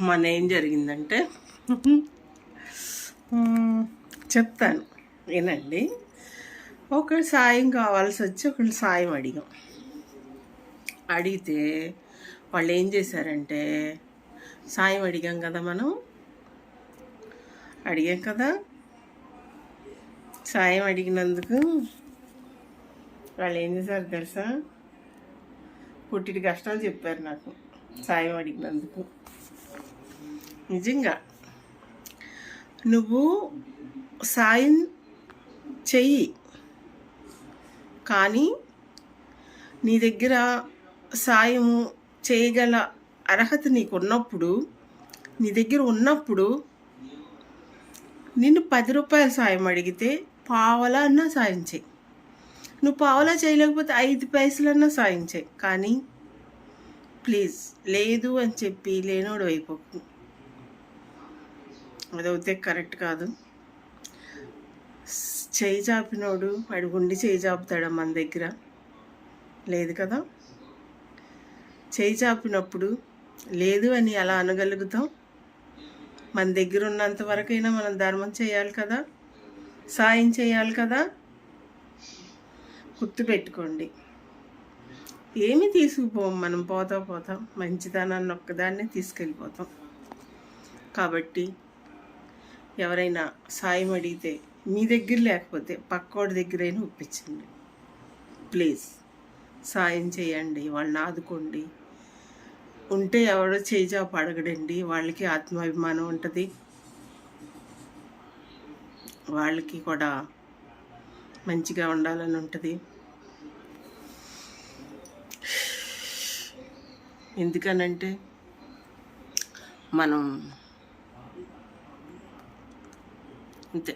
మన ఏం జరిగిందంటే చెప్తాను. ఏనండి ఒకళ్ళు సాయం కావాల్సి వచ్చి ఒకళ్ళు సాయం అడిగాం. అడిగితే వాళ్ళు ఏం చేశారంటే సాయం అడిగాం కదా మనం? అడిగాం కదా? సాయం అడిగినందుకు వాళ్ళు ఏం చేశారు తెలుసా? పుట్టిటి కష్టాలు చెప్పారు నాకు. సాయం అడిగినందుకు. నిజంగా నువ్వు సాయం చెయ్యి కానీ నీ దగ్గర సాయము చేయగల అర్హత నీకు ఉన్నప్పుడు నీ దగ్గర ఉన్నప్పుడు నిన్ను పది రూపాయల సాయం అడిగితే పావలా అన్నా సాయం చేయి నువ్వు పావలా చేయలేకపోతే ఐదు పైసలన్నా సాయం చేయి కానీ ప్లీజ్ లేదు అని చెప్పి లేనోడు అయిపోకు అదైతే కరెక్ట్ కాదు. చేయి చాపినోడు వాడు గుండి చేయి చాపుతాడా మన దగ్గర? లేదు కదా? చేయి చాపినప్పుడు లేదు అని అలా అనగలుగుతాం? మన దగ్గర ఉన్నంత వరకైనా మనం ధర్మం చేయాలి కదా? సాయం చేయాలి కదా? గుర్తుపెట్టుకోండి. ఏమి తీసుకుపోం మనం పోతా పోతాం. మంచిదనాన్ని ఒక్కదాన్నే తీసుకెళ్ళిపోతాం. కాబట్టి ఎవరైనా సాయం అడిగితే మీ దగ్గర లేకపోతే పక్కోడి దగ్గరైనా ఒప్పించండి. ప్లీజ్ సాయం చేయండి వాళ్ళని ఆదుకోండి. ఉంటే ఎవడో చేజాపు అడగడండి వాళ్ళకి ఆత్మాభిమానం ఉంటుంది. వాళ్ళకి కూడా మంచిగా ఉండాలని ఉంటుంది. ఎందుకనంటే మనం అంతే.